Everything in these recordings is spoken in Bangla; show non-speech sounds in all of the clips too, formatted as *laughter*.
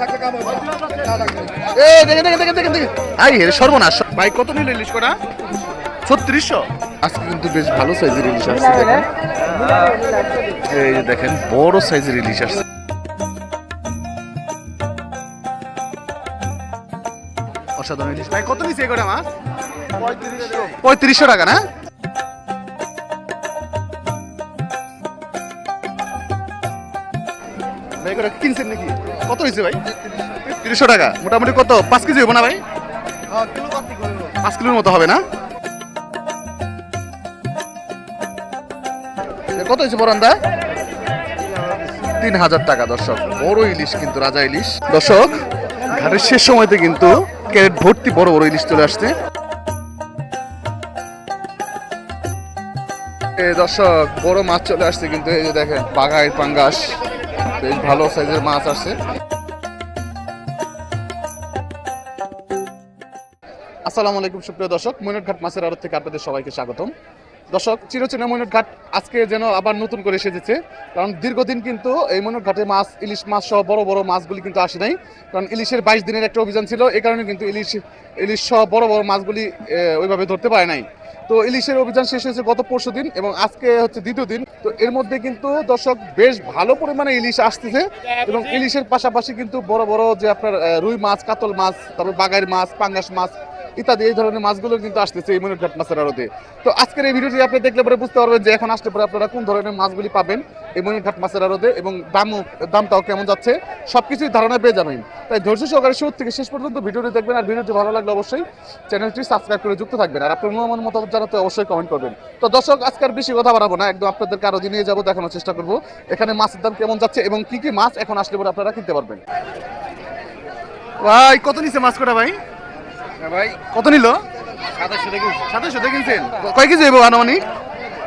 এ দেখে দেখে দেখে দেখে দেখে আই হে সর্বনাশ। ভাই কত নিল ইলিশ করা ছত্রিশশো? আজকে কিন্তু বেশ ভালো সাইজের ইলিশ আসছে দেখেন। এই দেখেন বড় সাইজের ইলিশ আসছে। অসাধারণ ইলিশ। ভাই কত নিচ্ছে এগুলো মাছ? পঁয়ত্রিশশো টাকা না? এগুলো কিনছেন নাকি? কত হয়েছে ভাই? তিরিশশো টাকা। মোটামুটি কত? পাঁচ কেজি হইব না ভাই? পাঁচ কিলোর মতো হবে না? কত হয়েছে বরান্দা তিন হাজার টাকা, দর্শক। বড় ইলিশ কিন্তু রাজা ইলিশ। দর্শক, ঘাটের শেষ সময়তে কিন্তু ক্যারেট ভর্তি বড় বড় ইলিশ চলে আসছে। দর্শক, বড় মাছ চলে আসছে কিন্তু এই যে দেখেন বাঘাই পাঙ্গাস। বেশ ভালো সাইজের মাছ আসছে। আসসালামু আলাইকুম, সুপ্রিয় দর্শক ময়নট ঘাট মাছের আড়ত থেকে আপনাদের সবাইকে স্বাগতম। দর্শক, চিরচেনা ময়নট ঘাট আজকে যেন আবার নতুন করে সেজেছে, কারণ দীর্ঘদিন কিন্তু এই ময়নট ঘাটে মাছ, ইলিশ মাছ সহ বড় বড় মাছগুলি কিন্তু আসে নাই। কারণ ইলিশের বাইশ দিনের একটা অভিযান ছিল এই কারণে কিন্তু ইলিশ ইলিশ সহ বড় বড় মাছগুলি ওইভাবে ধরতে পারে নাই। তো ইলিশের অভিযান শেষ হয়েছে গত পরশু দিন এবং আজকে হচ্ছে দ্বিতীয় দিন। তো এর মধ্যে কিন্তু দর্শক বেশ ভালো পরিমাণে ইলিশ আসতেছে এবং ইলিশের পাশাপাশি কিন্তু বড় বড় যে আপনার রুই মাছ, কাতল মাছ, তারপর বাগাইর মাছ, পাঙ্গাস মাছ ইত্যাদি, এই ধরনের মাছগুলো কিন্তু আসতেছে এই মনিরঘাট মাছের আড়তে। তো আজকের এই ভিডিওটি আপনি দেখলে পরে বুঝতে পারবেন যে এখন আসলে পরে আপনারা কোন ধরনের মাছগুলি পাবেন এই মনিরঘাট মাছের আড়তে এবং দামও দামটাও কেমন যাচ্ছে সবকিছুই ধারণা পেয়ে যাবেন। তাই ধৈর্য সহকারে শুরু থেকে শেষ পর্যন্ত ভিডিওটি দেখবেন আর ভিডিওটি ভালো লাগলে অবশ্যই চ্যানেলটি সাবস্ক্রাইব করে যুক্ত থাকবেন। আর আপনার মূল্যবান মতামত জানাতে অবশ্যই কমেন্ট করবেন। তো দর্শক আজকের বেশি কথা বাড়াবো না, একদম আপনাদেরকে আরও নিয়ে যাব, দেখানোর চেষ্টা করব। এখানে মাছের দাম কেমন যাচ্ছে এবং কি কি মাছ এখন আসলে পরে আপনারা কিনতে পারবেন? ভাই, কত নিছে মাছ কটা ভাই? ভাই। কত নিল? সাতাশশো থেকে সাতাশশো দিয়ে কিনছেন? কয় কেজি হইব আনুমানিক?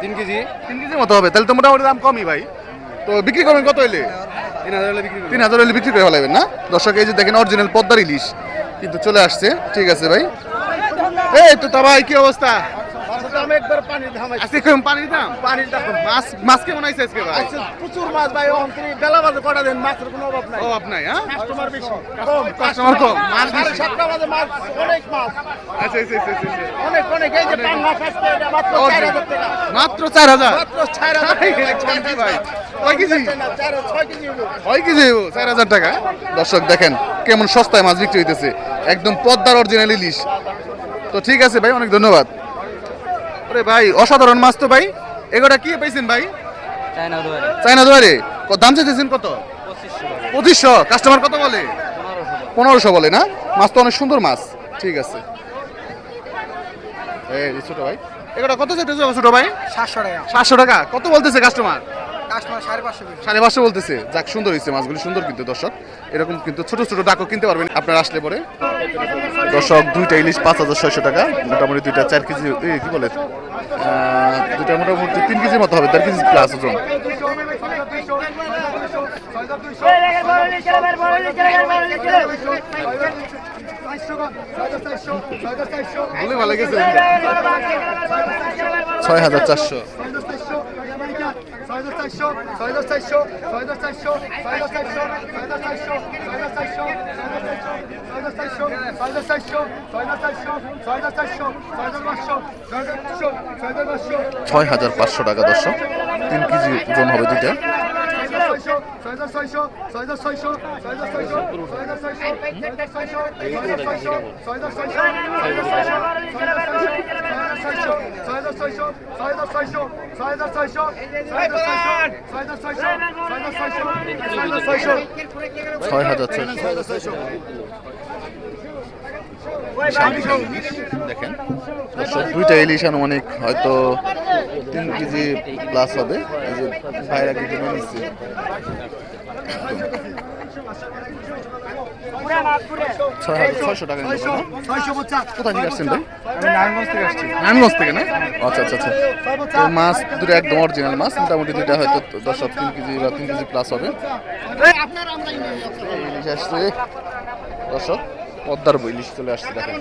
তিন কেজি। তিন কেজির মতো হবে। তাহলে তো মোটামুটি দাম কমই ভাই। তো বিক্রি করবেন কত হইলে? তিন হাজার হলে বিক্রি হইলে বিক্রি করে ফেলাবেন না? দর্শক এই যে দেখেন অরিজিনাল পদ্মার ইলিশ। কিন্তু চলে আসছে। ঠিক আছে ভাই। এই তো তা ভাই কি অবস্থা? একবার পানি ধামাই আজকে কেমন পানির দাম পানির দাম মাছ মাছ কেমন আইছে আজকে ভাই? আচ্ছা, প্রচুর মাছ ভাই অন্তরি বেলা বাজে কটা দিন মাছের কোনো অভাব নাই। ও আপনাই হ্যাঁ? কাস্টমার বেশি। কম কাস্টমার কম মাছ বেশি। সাতটা বাজে মাছ অনেক মাছ। আচ্ছা আচ্ছা আচ্ছা, আচ্ছা, আচ্ছা। অনেক অনেক এই যে এটা মাত্র ও, চার হাজার টাকা। মাত্র চার হাজার? মাত্র চার হাজার টাকা। ভাই। কয় কেজি? কেজি কেজি টাকা? দর্শক দেখেন কেমন সস্তায় মাছ বিক্রি হইতেছে। একদম পদ্মার অরিজিনাল ইলিশ। তো ঠিক আছে ভাই অনেক ধন্যবাদ। ওরে ভাই অসাধারণ মাছ তো ভাই। এগুলা কি পাইছেন ভাই? চায়না দুয়ারে। দাম চাইতেছেন কত? পঁচিশশো কাস্টমার কত বলে? পনেরোশো বলে। না? মাছ তো অনেক সুন্দর মাছ। ঠিক আছে। এই ছোট ভাই। এগুলা কত চাইতেছে ছোট ভাই? সাতশো টাকা। সাতশো টাকা। কত বলতেছে কাস্টমার কাস্টমার সাড়ে পাঁচশো সাড়ে পাঁচশো বলতেছে। যাক সুন্দর হয়েছে মাছগুলি। সুন্দর কিন্তু দর্শক। এরকম কিন্তু ছোট ছোট ডাকও কিনতে পারবেন। আপনারা আসলে পরে। দর্শক দুইটা ইলিশ পাঁচ হাজার ছয়শো টাকা। মোটামুটি দুইটা চার কেজি কি বলে? দুইটা মোটামুটি তিন কেজির মতো হবে দেড় কেজি প্লাস ওজন। বলে ভালো গেছে ছয় হাজার চারশো ছয় হাজার পাঁচশো টাকা দর্শক তিন কেজি ওজন হবে দুইটা ছয় হাজার ছয়শো দেখেন দর্শক দুইটা ইলিশ আনুমানিক হয়তো তিন কেজি প্লাস হবে। এই যে ভাইরা টাকা? কোথায় থেকে আসছেন নারায়ণগঞ্জ থেকে আচ্ছা আচ্ছা আচ্ছা। তো মাছ দুটো একদম অরিজিনাল মাছ। মোটামুটি দুইটা হয়তো দশ তিন কেজি বা তিন কেজি প্লাস হবে। আসছে। দর্শক, পদ্মার বই ইলিশ চলে আসছে, দেখেন।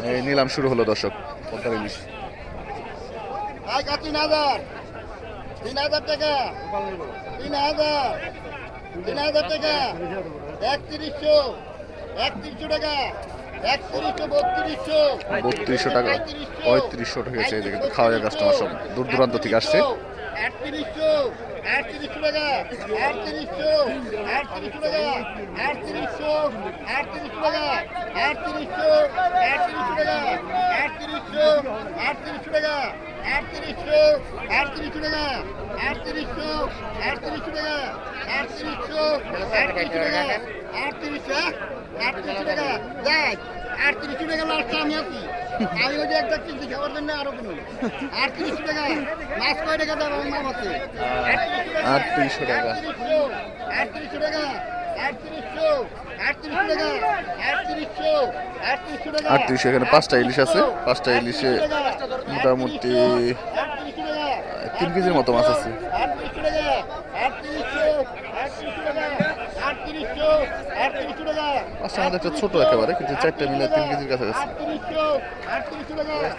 নিলাম শুরু হলো দর্শক। পদ্মার ইলিশ। তিন হাজার? তিন হাজার টাকা। তিন হাজার। তিন হাজার টাকা। একত্রিশশো। একত্রিশশো টাকা। বত্রিশশো। টাকা পঁয়ত্রিশশো টাকা চেয়ে দেখে খাওয়া যায় কাস্টমার সব। দূর দূরান্ত থেকে আসছে। আটত্রিশশো আটত্রিশশো টাকা, আটত্রিশশো আটত্রিশশো টাকা, আটত্রিশশো আটত্রিশশো টাকা, আটত্রিশশো আটত্রিশশো টাকা, আটত্রিশশো আটত্রিশশো টাকা, আটত্রিশশো আটত্রিশশো টাকা, আটত্রিশশো আটত্রিশশো টাকা, আটত্রিশশো আটত্রিশশো টাকা, আটত্রিশশো আটত্রিশশো টাকা। দেখ আটত্রিশশো টাকা লাস্ট আমি আছি আমি ওই যে একটা কিনছি খাবার জন্য আরও কোনো আটত্রিশশো টাকা মাছ কয় টাকা আমার আছে আটত্রিশশো টাকা আটত্রিশশো এখানে পাঁচটা ইলিশ আছে পাঁচটা ইলিশে মোটামুটি তিন কেজির মতো মাছ আছে আচ্ছা আমাদের একটা ছোট একেবারে কিন্তু চারটে মিলে তিন কেজির কাছাকাছি আটত্রিশশো তিরিশ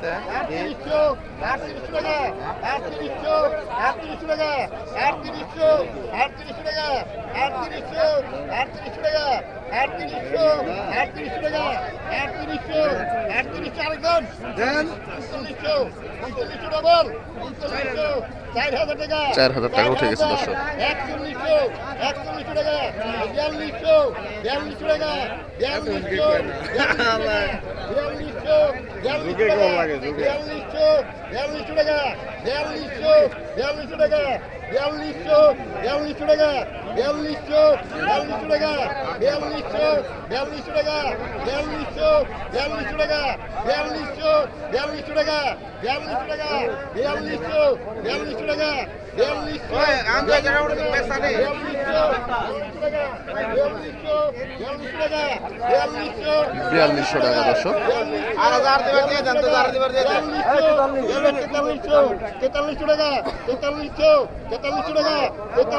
উনচল্লিশশো ডবল উনচল্লিশশো চার হাজার টাকা। উঠে গেছে দর্শক। ঢুকে কম লাগে ঢুকে বিয়াল্লিশশো বিয়াল্লিশশো টাকা বিয়াল্লিশশো বিয়াল্লিশশো টাকা বিয়াল্লিশশো বিয়াল্লিশশো টাকা বিয়াল্লিশশো বিয়াল্লিশশো টাকা বিয়াল্লিশশো বিয়াল্লিশশো টাকা বিয়াল্লিশশো বিয়াল্লিশশো টাকা বিয়াল্লিশশো বিয়াল্লিশশো টাকা বিয়াল্লিশশো বিয়াল্লিশশো টাকা বিয়াল্লিশশো বিয়াল্লিশশো টাকা বিয়াল্লিশশো বিয়াল্লিশশো টাকা বিয়াল্লিশশো বিয়াল্লিশশো টাকা দর্শক তেতাল্লিশশো টাকা তেতাল্লিশশো তেতাল্লিশশো টাকা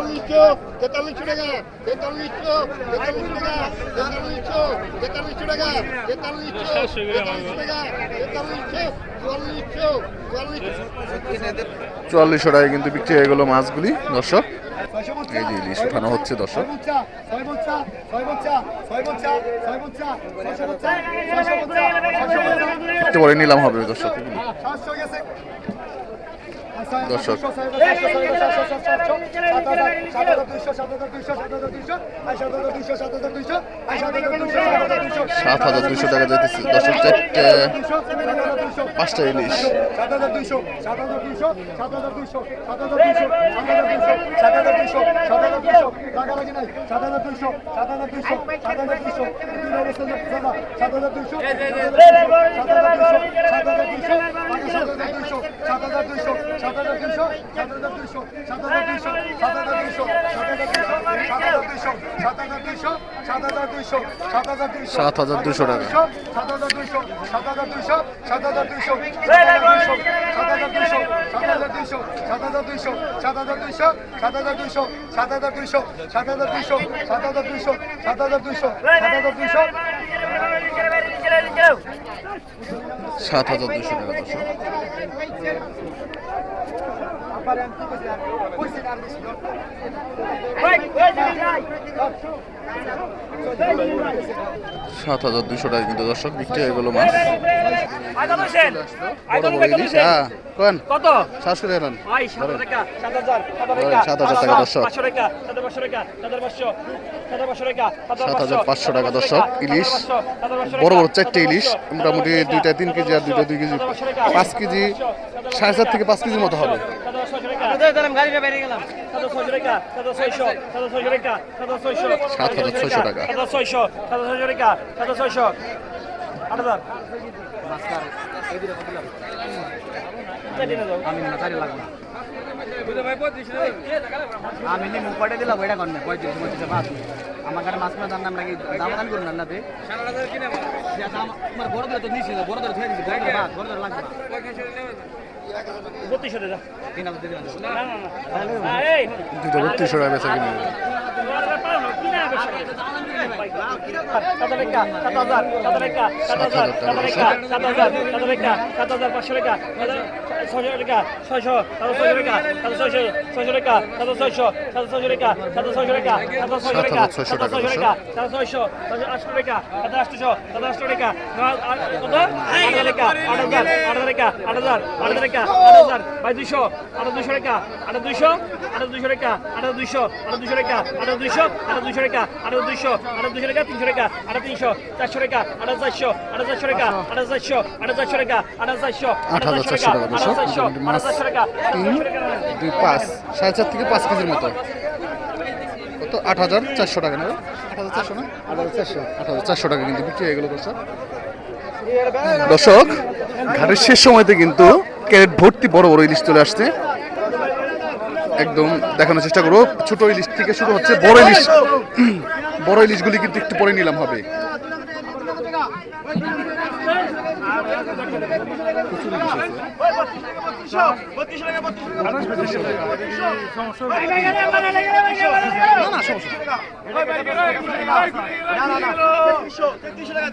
তেতাল্লিশশো তেতাল্লিশশো টাকা তেতাল্লিশশো তেতাল্লিশশো টাকা তেতাল্লিশশো তেতাল্লিশশো টাকা তেতাল্লিশশো তেতাল্লিশশো টাকা তেতাল্লিশশো চুয়াল্লিশশো চুয়াল্লিশশো। চুয়াল্লিশশো টাকায় কিন্তু বিক্রি হয়ে গেলো মাছগুলি দর্শক। এই যে ইলিশ উঠানো হচ্ছে দর্শক। একটু পরে নিলাম হবে দর্শক। দর্শক সাত হাজার দুইশো টাকা যেতেছে দর্শক চারটে পাঁচটা ইলিশ সাত হাজার দুইশো সাত হাজার দুইশো সাত হাজার দুইশো সাত হাজার দুইশো সাত হাজার দুইশো সাত হাজার দুইশো সাত হাজার দুইশো টাকা লাগে নাই সাত হাজার দুইশো সাত হাজার দুইশো সাত হাজার দুইশো সাত হাজার দুইশো সাত হাজার দুইশো সাত হাজার দুইশো সাত হাজার দুইশো সাত হাজার দুইশো সাত হাজার দুইশো সাত হাজার দুইশো টাকা। সাত হাজার দুইশো সাত হাজার দুইশো সাত হাজার দুইশো সাত হাজার দুইশো সাত হাজার দুইশো সাত হাজার দুইশো সাত হাজার দুইশো সাত হাজার দুইশো সাত হাজার দুইশো সাত হাজার দুইশো সাত হাজার দুইশো সাত হাজার দুইশো সাত হাজার দুইশো সাত হাজার দুইশো টাকা। সাত হাজার দুশো টাকা কিন্তু দর্শক বিক্রি হয়ে গেল মাছ সাত হাজার সাত হাজার পাঁচশো টাকা ইলিশ বড় বড় চারটে ইলিশ মোটামুটি দুইটা তিন কেজি আর দুইটা দুই কেজি পাঁচ কেজি সাড়ে চার থেকে পাঁচ কেজির মতো হবে সাত হাজার ছয়শো টাকা ছয়শো ছয়শো আট হাজার আমি নাচারি লাগবো না আমি নি মুখ পাঠিয়ে দিলাম ওইটা করেন পঁয়ত্রিশ পঁয়ত্রিশে মাছ আমার কাছে মাছ মাছ দাম নাকি দাম দাম করুন না তে আমার বড় ধরে তো নিয়েছিল বড় ধরে ধরে দিয়েছি বড় ধরে লাগবে বত্রিশশো টাকা দুটো বত্রিশশো টাকা। বেচা কিনে সাত হাজার পাঁচশো টাকা। ছয়শো টাকা ছয়শো সাত ছয়শো টাকা ছয়শো টাকা সাত ছয়শো সাত টাকা সাত ছয়শো টাকা সাত ছয়শো টাকা সাত ছয়শো টাকা সাত ছয়শো সাত আটশো টাকা আটশো আটশো টাকা আট কত আট হাজার টাকা আট হাজার আট হাজার টাকা আট হাজার আট হাজার টাকা আট হাজার বাই দুইশো আট দুইশো টাকা আট দুইশো আট দুইশো টাকা আট দুইশো আট দুইশো টাকা আট টাকা আট দুইশো আট দুইশো টাকা তিনশো টাকা আট তিনশো চারশো টাকা আট চারশো আট চারশো টাকা আট চারশো আট চারশো টাকা আট চারশো আট হাজার চারশো টাকা দর্শক আট চারশো তিন দুই পাঁচ সাড়ে চার থেকে পাঁচ কেজির মতো। কত? আট হাজার চারশো টাকা নেবে আট হাজার চারশো না? আট হাজার চারশো। আট হাজার চারশো টাকা কিন্তু বিক্রি হয়ে গেল দর্শক। দর্শক ঘাটের শেষ সময়তে কিন্তু ক্যারেট ভর্তি বড় বড় ইলিশ চলে আসছে। একদম দেখানোর চেষ্টা করব। ছোট ইলিশ থেকে শুরু হচ্ছে বড় ইলিশ। *clears throat* বড় ইলিশগুলি কিন্তু একটু পরে নিলাম হবে।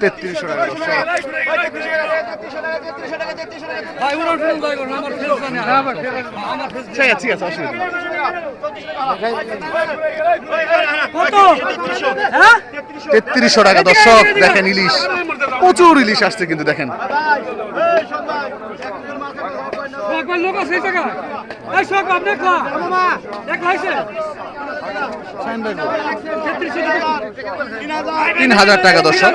তেত্রিশশো টাকা তেত্রিশশো টাকা দর্শক দেখেন ইলিশ। প্রচুর ইলিশ আসছে কিন্তু দেখেন। একবার লোক আছে এই জায়গায়? এই সব হয়েছে তিন হাজার টাকা দর্শক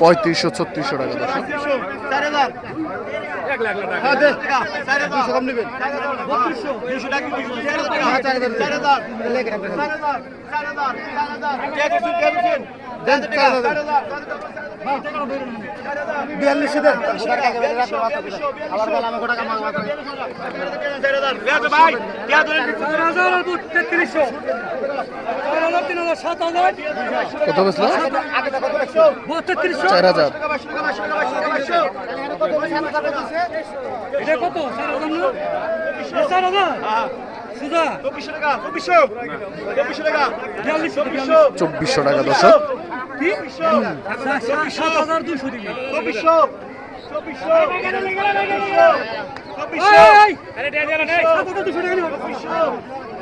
পঁয়ত্রিশশো ছত্রিশশো টাকা দর্শক হ্যাঁ হাজার আবার বল আমাকে টাকা মাগবা তেত্রিশশো কত বেসলো চার হাজার এটা কত চার হাজার না চার হাজার চব্বিশশো টাকা দর্শক কি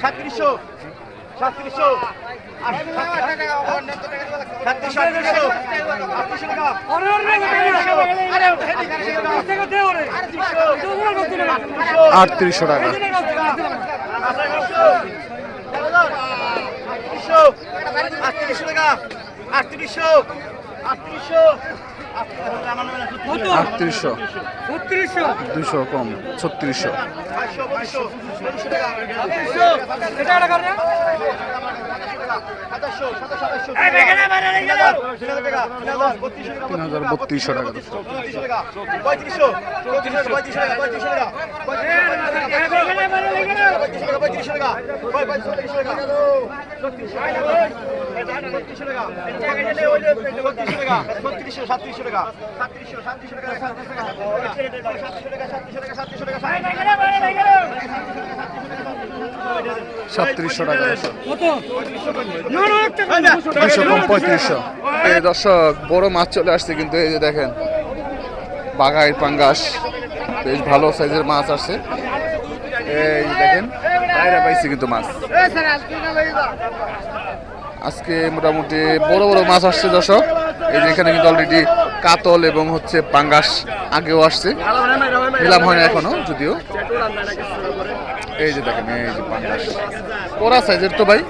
সাতত্রিশশো সাতত্রিশশো সাতত্রিশশো আটত্রিশশো টাকা আরে টাকা দে ওরে তোমার কত টাকা আটত্রিশশো টাকা আটত্রিশশো টাকা আটত্রিশশো আটত্রিশশো। দুশো কম ছত্রিশশো। টাকা তিন হাজার বত্রিশশো টাকা পঁয়ত্রিশশো টাকা টাকা সাতত্রিশশো টাকা সাতত্রিশশো টাকা সাতত্রিশশো টাকা সাতত্রিশশো টাকা সাতত্রিশশো টাকা। সাতত্রিশশো টাকা। কত? দুশো কম পঁয়ত্রিশশো। এই দর্শক বড় মাছ চলে আসছে কিন্তু এই যে দেখেন বাঘাই পাঙ্গাস বেশ ভালো সাইজের মাছ আসছে। এই দেখেন বাইরে পাইছি কিন্তু মাছ। আজকে মোটামুটি বড় বড় মাছ আসছে দর্শক। এই যে এখানে কিন্তু অলরেডি কাতল এবং হচ্ছে পাঙ্গাস আগেও আসছে। নিলাম হয় না এখনও যদিও। এই যে দেখেন এই যে পাঙ্গাস। কোরা সাইজের তো ভাই।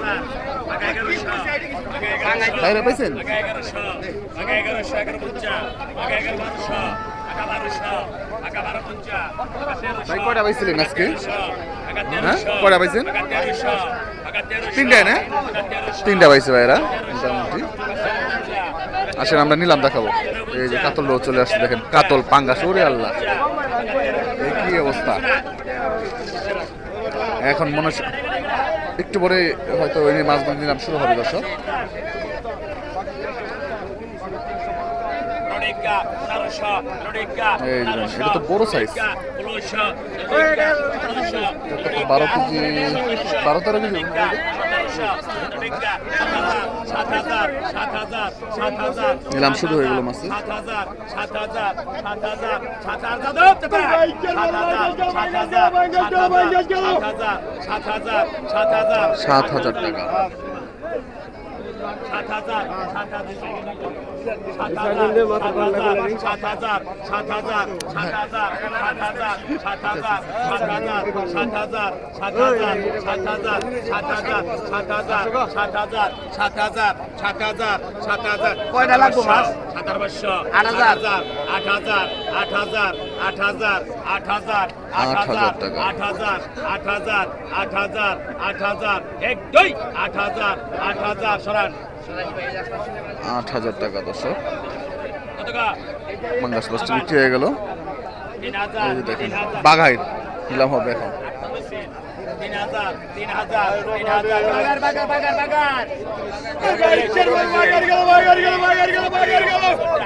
বাইরে পাইছেন? ভাই কয়টা পাইছিলেন আজকে? হ্যাঁ? কয়টা পাইছেন? তিনটায় না? তিনটা পাইছে ভাইরা। মোটামুটি। আসেন আমরা নিলাম দেখাবো। এই যে কাতল রোড চলে আসছে দেখেন। কাতল পাঙ্গাস ওরে আল্লাহ। এই কি অবস্থা? এখন মনে একটু পরে হয়তো ওই মাছ নিলাম শুরু হবে দর্শক এই যে এটা তো বড় সাইজ বারো কেজি বারো তেরো কেজি নিলাম শুরু হয়ে গেল মাছে সাত হাজার টাকা কয়টা লাগবো মাছ? সাত হাজার আট হাজার। আট হাজার আট হাজার আট হাজার আট হাজার আট হাজার। আট হাজার আট হাজার আট হাজার আট হাজার এক দুই আট হাজার আট হাজার সরান আট হাজার টাকা দশ মাঙ্গাস দশটা বিক্রি হয়ে গেল। দেখেন বাঘাই নিলাম হবে এখন। তিন হাজার তিন হাজার তিন হাজার বাগার বাগার বাগার বাগার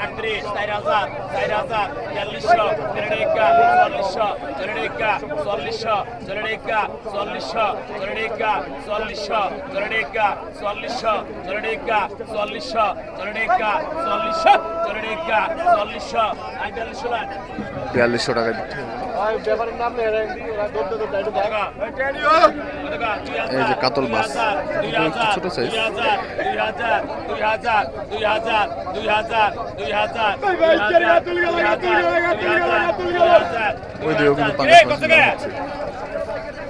আটত্রিশ চার হাজার চার হাজার বিয়াল্লিশশো চল্লিশশো চল্লিশশো চল্লিশশো চল্লিশশো চল্লিশশো চল্লিশশো চল্লিশশো চল্লিশশো চল্লিশশো চল্লিশশো চল্লিশশো চল্লিশশো চল্লিশশো চল্লিশশো আই বিয়াল্লিশশো লাখ বিয়াল্লিশশো টাকা বিক্রি হলো। এই যে কাতল মাছ ছোট সাইজ ওই দিয়েও কিন্তু পাঙ্গাস মাছ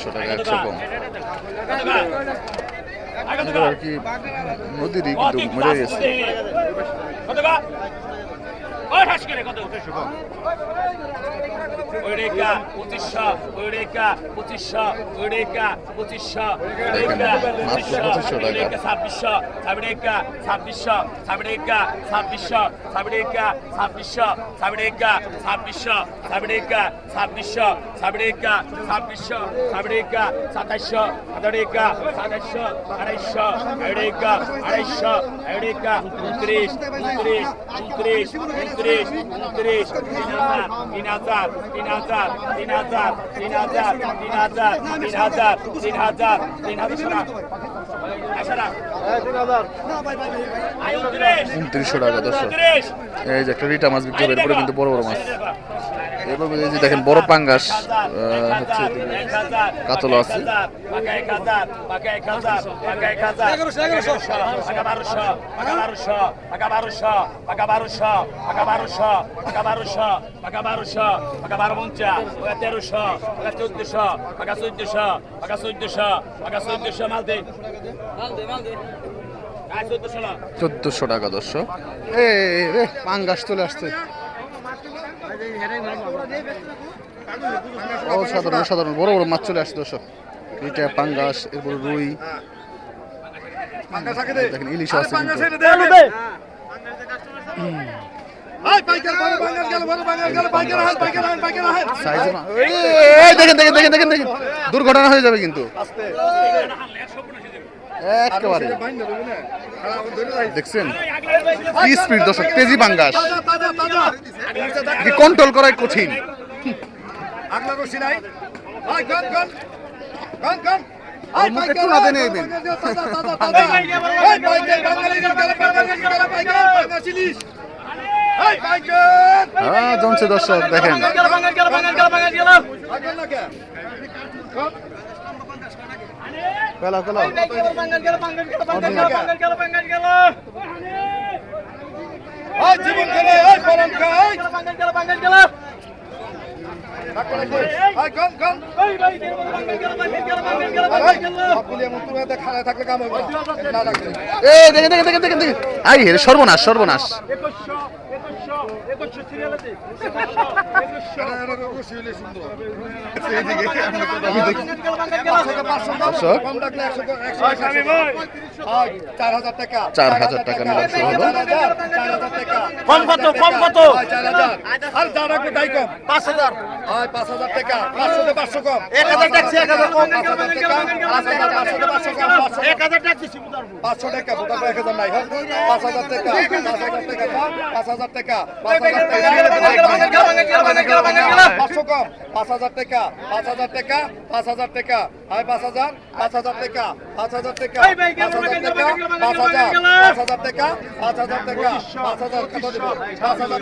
উনিশশো টাকা একশো কম আর কি নদীরই কিন্তু মরে গেছে Eureka, পঁচিশশো Eureka, পঁচিশশো Eureka, পঁচিশশো Eureka, পঁচিশশো Eureka, ছাব্বিশশো Eureka, ছাব্বিশশো Eureka, ছাব্বিশশো Eureka, ছাব্বিশশো Eureka, ছাব্বিশশো Eureka, ছাব্বিশশো Eureka, ছাব্বিশশো Eureka, সাতাশশো Eureka, সাতাশশো আড়াইশশো Eureka, আড়াইশশো Eureka, উনত্রিশ উনত্রিশ উনত্রিশ উনত্রিশ উনত্রিশ তিন হাজার তিন হাজার তিন হাজার তিন হাজার তিন হাজার তিন হাজার তিন হাজার তিন তিন উনত্রিশশো টাকা দশ এই যে একটা রিটা মাছ বিক্রি করে কিন্তু বড় বড় মাছ। এবং এই যে দেখেন বড় পাঙ্গাস হচ্ছে কাতল আছে। চোদ্দশো। দে টাকা দর্শক। এ পাঙ্গাস চলে আসছে। অসাধারণ অসাধারণ। বড় বড় মাছ চলে আসছে দর্শক। এটা পাঙ্গাস, এরপর রুই। দেখেন ইলিশ আছে দুর্ঘটনা হয়ে যাবে কিন্তু। একেবারে দেখছেন কি স্পিড দর্শক তেজি বাঙ্গাস কন্ট্রোল করাই কঠিন জমছে দর্শক দেখেন গেল গেল জীবন খেলে পরম খা এই বাঙ্গাল গেল বাঙ্গাল গেল এই গন গন ওই ভাই গেল বাঙ্গাল গেল বাঙ্গাল গেল বাঙ্গাল গেল এই বাঙ্গাল গেল সবগুলি এমন তুমি এতে খাড়া থাকলে কাম হবে না না লাগবে এ দেখেন দেখেন দেখেন দেখেন দেখেন আই সর্বনাশ সর্বনাশ চার হাজার টাকা চার হাজার টাকা নিলাম হলো। কম কত কম কত চার হাজার পাঁচ হাজার হয় পাঁচ হাজার টাকা পাঁচশো পাঁচশো কম এক হাজার পাঁচ হাজার টাকা পাঁচশো পাঁচশো পাঁচশো পাঁচশো টাকা পাঁচ হাজার টাকা পাঁচ হাজার টাকা পাঁচ হাজার টাকা পাঁচশো কম পাঁচ হাজার টাকা পাঁচ হাজার টাকা পাঁচ হাজার টাকা হয় পাঁচ হাজার পাঁচ হাজার টাকা পাঁচ হাজার টাকা পাঁচ হাজার টাকা পাঁচ হাজার পাঁচ হাজার টাকা পাঁচ হাজার টাকা পাঁচ হাজার কত দেব পাঁচ হাজার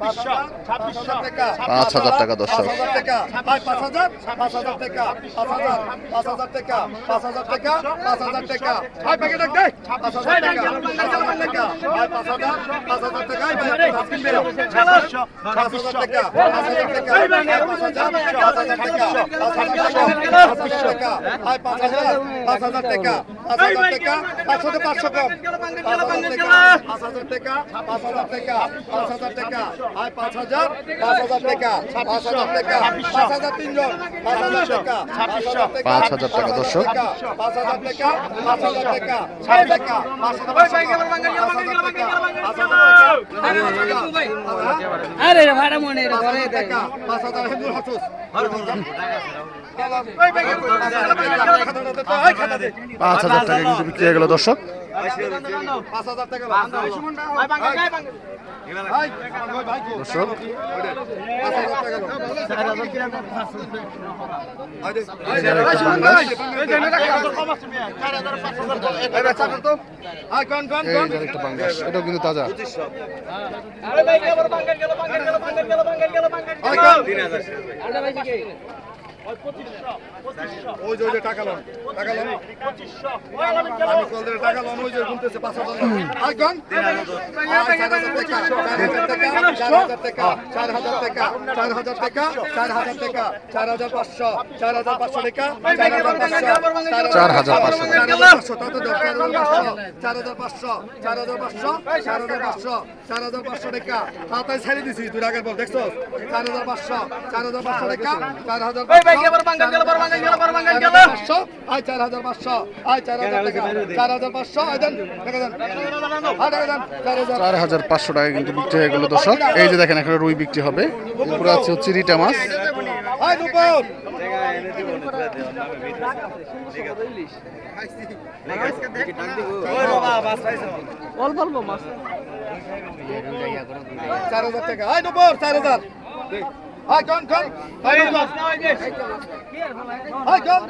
পাঁচ হাজার টাকা পাঁচ হাজার টাকা হয় পাঁচ হাজার টাকা হয় পাঁচ হাজার পাঁচ হাজার টাকা হয় পাঁচ হাজার পাঁচ হাজার টাকা পাঁচ হাজার টাকা পাঁচ হাজার টাকা হয় পাঁচ হাজার টাকা টাকা হয় পাঁচ হাজার পাঁচ হাজার টাকা পাঁচ হাজার টাকা কম পাঁচ হাজার টাকা পাঁচ হাজার টাকা পাঁচ হাজার টাকা পাঁচ হাজার টাকা হয় পাঁচ হাজার টাকা আরে ভাড়া মনে রে ঘরে দে পাঁচ হাজার পাঁচ হাজার টাকা কিন্তু বিক্রি হয়ে গেল দর্শক। পাঁচ হাজার টাকা দর্শক পাঁচ হাজার টাকা এই যে একটা বাংলাদেশ এটাও কিন্তু তাজা। ওই যে ওই যে টাকা লোন টাকা লোন আমি কল দিয়ে টাকা লোন ওই যে গুনতেছে পাঁচ হাজার আর কোন চার হাজার টাকা চার হাজার টাকা চার হাজার টাকা চার হাজার টাকা চার হাজার পাঁচশো চার হাজার পাঁচশো টাকা চার হাজার পাঁচশো চার হাজার পাঁচশো চার হাজার পাঁচশো চার হাজার পাঁচশো চার হাজার পাঁচশো টাকা তাড়াতাড়ি ছেড়ে দিছি দুই আগের পর দেখছ চার হাজার পাঁচশো চার হাজার পাঁচশো টাকা চার হাজার পাঁচশো আয় চার হাজার পাঁচশো আয় চার হাজার টাকা চার হাজার পাঁচশো আয় দেন টাকা দেন। আয় টাকা দেন চার হাজার। পাঁচশো টাকা কিন্তু বিক্রি হয়ে গেল দর্শক। এই যে দেখেন এখানে রুই বিক্রি হবে। এরপরে আছে হচ্ছে রিটা মাছ। চার হাজার টাকা আয় দুপুর চার হাজার। আয় কন কন আয় দুপুর আয় কন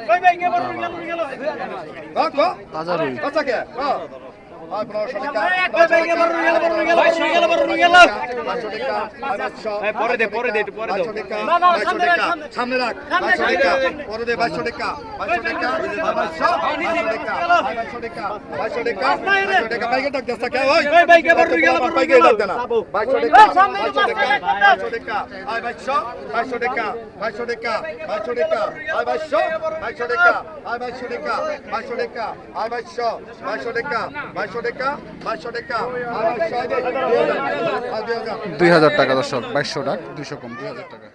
কন কন তাজা রুই আচ্ছা কে হ্যাঁ আয় পনেরোশো টাকা পরে দে পরে দে পরে দাও সামনে রাখ পরে দে বাইশশো টাকা বাইশশো টাকা বাইশশো টাকা বাইশশো টাকা বাইশশো টাকা বাইশশো টাকা বাইকে ডাক দেস্তা কে ওই বাইকে ডাক দেনা বাইশশো টাকা বাইশশো টাকা বাইশশো টাকা আয় বাইশশো বাইশশো টাকা বাইশশো টাকা বাইশশো টাকা আয় বাইশশো বাইশশো টাকা আয় বাইশশো টাকা বাইশশো টাকা আয় বাইশশো বাইশশো টাকা টাকা দুই হাজার টাকা দর্শক বাইশশো টাকা দুইশো কম দুই হাজার টাকা।